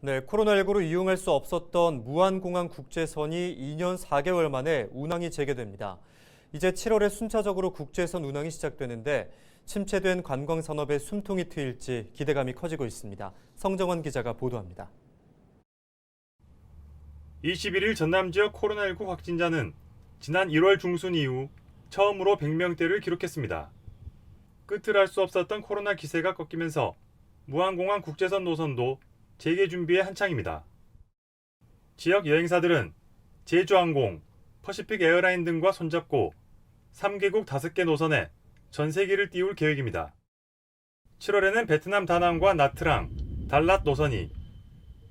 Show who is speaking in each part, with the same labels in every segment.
Speaker 1: 네, 코로나19로 이용할 수 없었던 무안공항 국제선이 2년 4개월 만에 운항이 재개됩니다. 이제 7월에 순차적으로 국제선 운항이 시작되는데 침체된 관광 산업에 숨통이 트일지 기대감이 커지고 있습니다. 성정원 기자가 보도합니다.
Speaker 2: 21일 전남 지역 코로나19 확진자는 지난 1월 중순 이후 처음으로 100명대를 기록했습니다. 끝을 알 수 없었던 코로나 기세가 꺾이면서 무안공항 국제선 노선도 재개 준비에 한창입니다. 지역 여행사들은 제주항공, 퍼시픽 에어라인 등과 손잡고 3개국 5개 노선에 전세기를 띄울 계획입니다. 7월에는 베트남 다낭과 나트랑, 달랏 노선이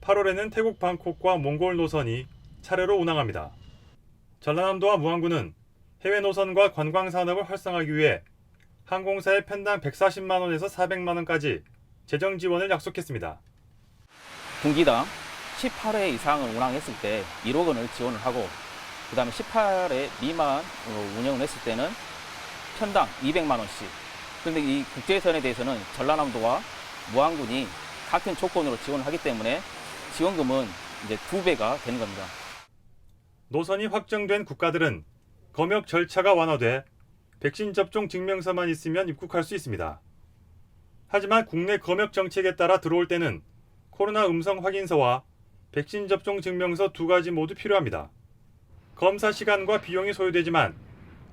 Speaker 2: 8월에는 태국 방콕과 몽골 노선이 차례로 운항합니다. 전라남도와 무안군은 해외 노선과 관광 산업을 활성화하기 위해 항공사에 편당 140만 원에서 400만 원까지 재정 지원을 약속했습니다.
Speaker 3: 분기당 18회 이상을 운항했을 때 1억 원을 지원을 하고 그 다음에 18회 미만으로 운영을 했을 때는 편당 200만 원씩. 그런데 이 국제선에 대해서는 전라남도와 무안군이 같은 조건으로 지원을 하기 때문에 지원금은 이제 두 배가 되는 겁니다.
Speaker 2: 노선이 확정된 국가들은 검역 절차가 완화돼 백신 접종 증명서만 있으면 입국할 수 있습니다. 하지만 국내 검역 정책에 따라 들어올 때는 코로나 음성 확인서와 백신 접종 증명서 두 가지 모두 필요합니다. 검사 시간과 비용이 소요되지만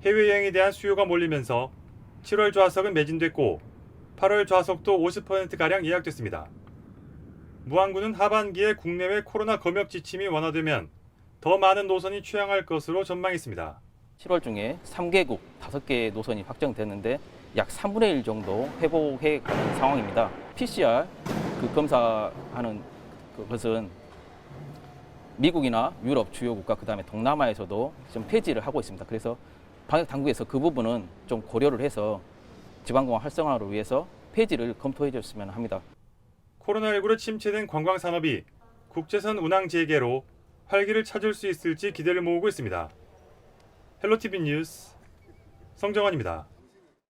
Speaker 2: 해외여행에 대한 수요가 몰리면서 7월 좌석은 매진됐고 8월 좌석도 50%가량 예약됐습니다. 무안군은 하반기에 국내외 코로나 검역 지침이 완화되면 더 많은 노선이 취항할 것으로 전망했습니다.
Speaker 3: 7월 중에 3개국 5개 노선이 확정됐는데 약 3분의 1 정도 회복해 가는 상황입니다. PCR 그 검사하는 그것은 미국이나 유럽 주요 국가 그다음에 동남아에서도 좀 폐지를 하고 있습니다. 그래서 방역 당국에서 그 부분은 좀 고려를 해서 지방공항 활성화를 위해서 폐지를 검토해 줬으면 합니다.
Speaker 2: 코로나19로 침체된 관광 산업이 국제선 운항 재개로 활기를 찾을 수 있을지 기대를 모으고 있습니다. 헬로티비 뉴스 성정환입니다.